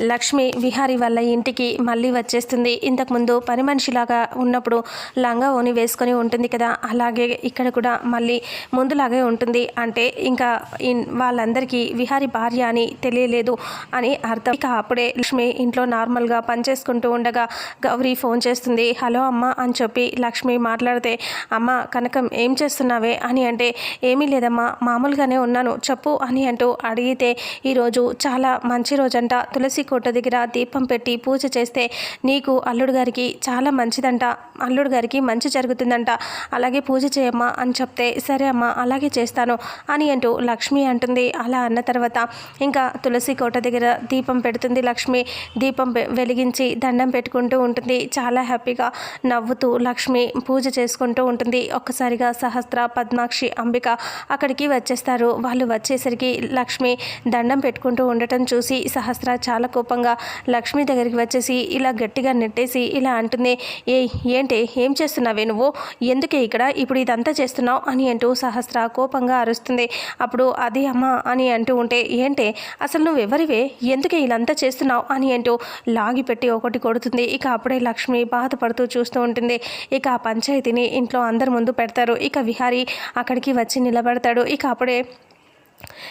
లక్ష్మి విహారీ వాళ్ళ ఇంటికి మళ్ళీ వచ్చేస్తుంది. ఇంతకుముందు పని మనిషిలాగా ఉన్నప్పుడు లంగా ఓని వేసుకొని ఉంటుంది కదా అలాగే ఇక్కడ కూడా మళ్ళీ ముందులాగే ఉంటుంది. అంటే ఇంకా వాళ్ళందరికీ విహారీ భార్య అని తెలియలేదు అని అర్థం. ఇక అప్పుడే లక్ష్మి ఇంట్లో నార్మల్గా పనిచేసుకుంటూ ఉండగా గౌరీ ఫోన్ చేస్తుంది. హలో అమ్మ అని చెప్పి లక్ష్మి మాట్లాడితే అమ్మ కనకం ఏం చేస్తున్నావే? అని అంటే ఏమీ లేదమ్మా మామూలుగానే ఉన్నాను చెప్పు అని అంటూ అడిగితే ఈరోజు చాలా మంచి రోజంట తులసి కోట దగ్గర దీపం పెట్టి పూజ చేస్తే నీకు అల్లుడు గారికి చాలా మంచిదంట. అల్లుడు గారికి మంచి జరుగుతుందంట. అలాగే పూజ చేయమ్మా అని చెప్తే సరే అమ్మా అలాగే చేస్తాను అని అంటూ లక్ష్మి అంటుంది. అలా అన్న తర్వాత ఇంకా తులసి కోట దగ్గర దీపం పెడుతుంది లక్ష్మి. దీపం పె- వెలిగించి దండం పెట్టుకుంటూ ఉంటుంది. చాలా హ్యాపీగా నవ్వుతూ లక్ష్మి పూజ చేసుకుంటూ ఉంటుంది. ఒక్కసారిగా సహస్ర పద్మాక్షి అంబిక అక్కడికి వచ్చేస్తారు. వాళ్ళు వచ్చేసరికి లక్ష్మి దండం పెట్టుకుంటూ ఉండటం చూసి సహస్ర చాలా కోపంగా లక్ష్మి దగ్గరికి వచ్చేసి ఇలా గట్టిగా నెట్టేసి ఇలా అంటుంది ఏ ఏంటి? ఏం చేస్తున్నావే నువ్వు? ఎందుకే ఇక్కడ? ఇప్పుడు ఇదంతా చేస్తున్నావు? అని అంటూ సహస్ర కోపంగా అరుస్తుంది. అప్పుడు అది అమ్మ అని అంటూ ఉంటే ఏంటి? అసలు నువ్వు ఎవరివే ఎందుకే ఇదంతా చేస్తున్నావు? అని అంటూ లాగి పెట్టి ఒకటి కొడుతుంది. ఇక అప్పుడే లక్ష్మి బాధపడుతూ చూస్తూ ఉంటుంది. ఇక ఆ పంచాయతీని ఇంట్లో అందరి ముందు పెడతారు. ఇక విహారీ అక్కడికి వచ్చి నిలబడతాడు. ఇక అప్పుడే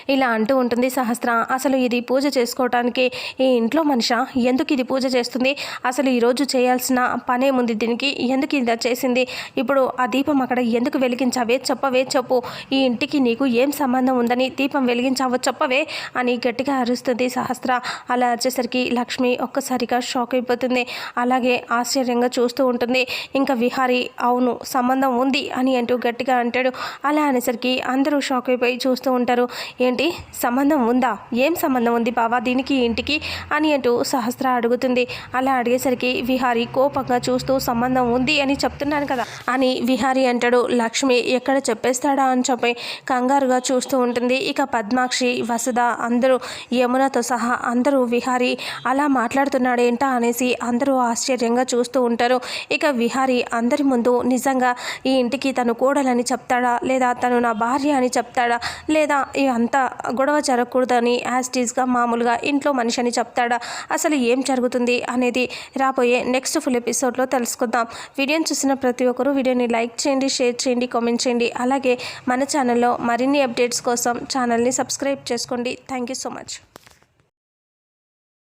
ఇలా అంటూ ఉంటుంది సహస్ర. అసలు ఇది పూజ చేసుకోవటానికి ఈ ఇంట్లో మనిష? ఎందుకు ఇది పూజ చేస్తుంది? అసలు ఈరోజు చేయాల్సిన పనేముంది దీనికి ఎందుకు ఇది చేసింది? ఇప్పుడు ఆ దీపం అక్కడ ఎందుకు వెలిగించావే? చెప్పవే చెప్పు. ఈ ఇంటికి నీకు ఏం సంబంధం ఉందని దీపం వెలిగించావో చెప్పవే అని గట్టిగా అరుస్తుంది సహస్ర. అలా వచ్చేసరికి లక్ష్మి ఒక్కసారిగా షాక్ అయిపోతుంది. అలాగే ఆశ్చర్యంగా చూస్తూ ఉంటుంది. ఇంకా విహారీ అవును సంబంధం ఉంది అని అంటూ గట్టిగా అంటాడు. అలా అనేసరికి అందరూ షాక్ అయిపోయి చూస్తూ ఉంటారు. ఏంటి సంబంధం ఉందా? ఏం సంబంధం ఉంది బావా? దీనికి ఇంటికి? అని అంటూ సహస్ర అడుగుతుంది. అలా అడిగేసరికి విహారీ కోపంగా చూస్తూ సంబంధం ఉంది అని చెప్తున్నాను కదా అని విహారీ అంటాడు. లక్ష్మి ఎక్కడ చెప్పేస్తాడా అని చెప్పి కంగారుగా చూస్తూ ఉంటుంది. ఇక పద్మాక్షి వసుధ అందరూ యమునతో సహా అందరూ విహారీ అలా మాట్లాడుతున్నాడేంటా అనేసి అందరూ ఆశ్చర్యంగా చూస్తూ ఉంటారు. ఇక విహారీ అందరి ముందు నిజంగా ఈ ఇంటికి తను కోడలని చెప్తాడా లేదా తను నా భార్య అని చెప్తాడా లేదా ఈ అంతా గొడవ జరగకూడదని యాజ్టీజ్గా మామూలుగా ఇంట్లో మనిషి అని చెప్తాడా? అసలు ఏం జరుగుతుంది అనేది రాబోయే నెక్స్ట్ ఫుల్ ఎపిసోడ్లో తెలుసుకుందాం. వీడియోని చూసిన ప్రతి ఒక్కరూ వీడియోని లైక్ చేయండి షేర్ చేయండి కామెంట్ చేయండి. అలాగే మన ఛానల్లో మరిన్ని అప్డేట్స్ కోసం ఛానల్ని సబ్స్క్రైబ్ చేసుకోండి. Thank you so much